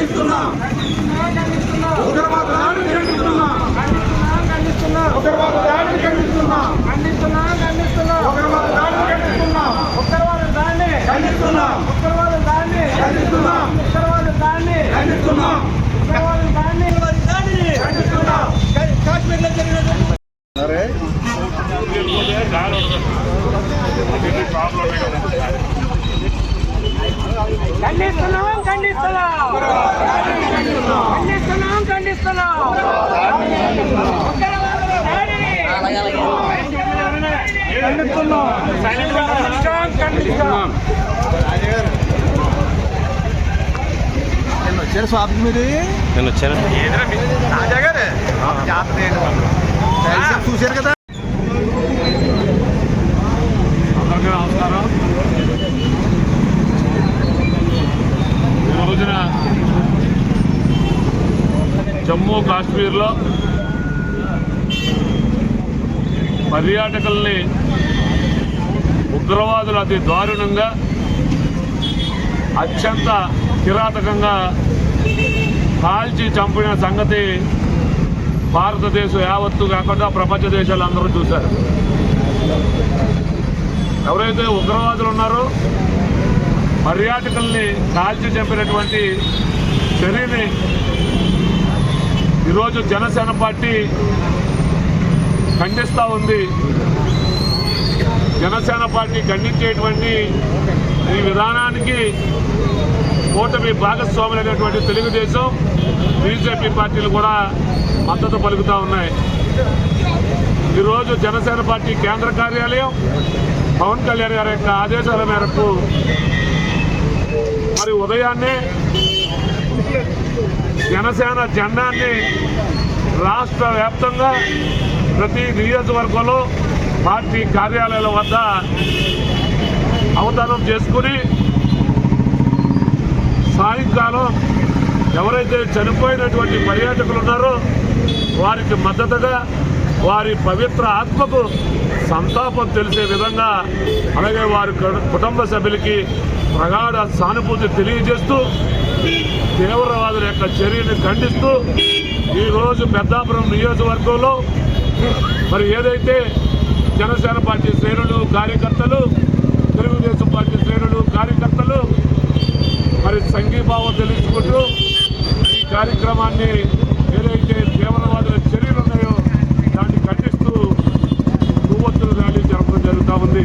ఖండిస్తున్నాం ఉగ్రవాద దాడిని ఖండిస్తున్నాం ఉగ్రవాద దాడిని ఖండిస్తున్నాం ఉగ్రవాద దాడిని ఖండిస్తున్నాం ఖండిస్తున్నాం ఖండిస్తున్నాం ఖండిస్తున్నాం కాశ్మీర్లో జరిగిన ఖండిస్తున్నాం ఖండిస్తున్నాం. ఖండిస్తున్నాం ఖండిస్తున్నాం. ఉగ్రవాదుల దాడిని ఖండిస్తున్నాం ఖండిస్తున్నాం ఖండిస్తున్నాం వచ్చారు స్వామికి మీది నేను వచ్చాను రాజా గారు చూశారు కదా అందరికీ నమస్కారం ఈ రోజున జమ్మూ కాశ్మీర్లో పర్యాటకుల్ని ఉగ్రవాదులు అతి దారుణంగా అత్యంత కిరాతకంగా కాల్చి చంపిన సంగతి భారతదేశం యావత్తు కాకుండా ప్రపంచ దేశాలు అందరూ చూశారు. ఎవరైతే ఉగ్రవాదులు ఉన్నారో పర్యాటకుల్ని కాల్చి చంపినటువంటి చర్యని ఈరోజు జనసేన పార్టీ ఖండిస్తూ ఉంది. జనసేన పార్టీ ఖండించేటువంటి ఈ విధానానికి కూటమి భాగస్వాములైనటువంటి తెలుగుదేశం బీజేపీ పార్టీలు కూడా మద్దతు పలుకుతూ ఉన్నాయి. ఈరోజు జనసేన పార్టీ కేంద్ర కార్యాలయం పవన్ కళ్యాణ్ గారి యొక్క ఆదేశాల మేరకు మరి ఉదయాన్నే జనసేన జెండాన్ని రాష్ట్ర వ్యాప్తంగా ప్రతి నియోజకవర్గంలో పార్టీ కార్యాలయాల వద్ద అవతారం చేసుకుని సాయంకాలం ఎవరైతే చనిపోయినటువంటి పర్యాటకులు ఉన్నారో వారికి మద్దతుగా వారి పవిత్ర ఆత్మకు సంతాపం తెలిసే విధంగా అలాగే వారి కుటుంబ సభ్యులకి ప్రగాఢ సానుభూతి తెలియజేస్తూ తీవ్రవాదుల యొక్క చర్యని ఖండిస్తూ ఈరోజు పెద్దాపురం నియోజకవర్గంలో మరి ఏదైతే జనసేన పార్టీ శ్రేణులు కార్యకర్తలు తెలుగుదేశం పార్టీ శ్రేణులు కార్యకర్తలు మరి సంఘీభావం తెలుసుకుంటూ ఈ కార్యక్రమాన్ని ఏదైతే తీవ్రవాదుల చర్యలు ఉన్నాయో దాన్ని ఖండిస్తూ కొవ్వొత్తులు ర్యాలీ జరపడం జరుగుతూ ఉంది.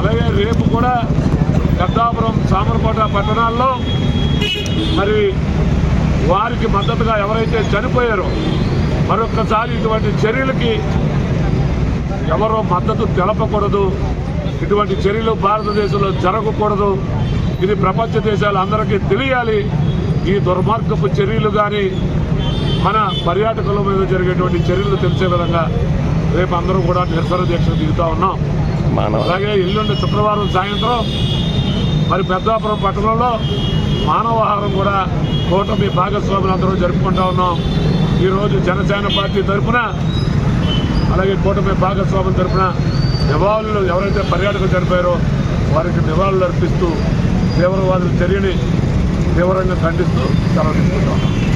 అలాగే రేపు కూడా పెద్దాపురం సామర్కోట పట్టణాల్లో మరి వారికి మద్దతుగా ఎవరైతే చనిపోయారో మరొక్కసారి ఇటువంటి చర్యలకి ఎవరో మద్దతు తెలపకూడదు. ఇటువంటి చర్యలు భారతదేశంలో జరగకూడదు. ఇది ప్రపంచ దేశాలు అందరికీ తెలియాలి. ఈ దుర్మార్గపు చర్యలు కానీ మన పర్యాటకుల మీద జరిగేటువంటి చర్యలు తెలిసే విధంగా రేపు అందరూ కూడా నిరసన దీక్షలు దిగుతూ ఉన్నాం. అలాగే ఎల్లుండి శుక్రవారం సాయంత్రం మరి పెద్దాపురం పట్టణంలో మానవహారం కూడా కూటమి భాగస్వాములు అందరూ జరుపుకుంటా ఉన్నాం. ఈరోజు జనసేన పార్టీ తరఫున అలాగే కూటమి భాగస్వాముల తరఫున నివాళులు ఎవరైతే పర్యాటకులు చనిపోయారో వారికి నివాళులు అర్పిస్తూ తీవ్రవాదులు చర్యని తీవ్రంగా ఖండిస్తూ సెలవు తీసుకుంటాం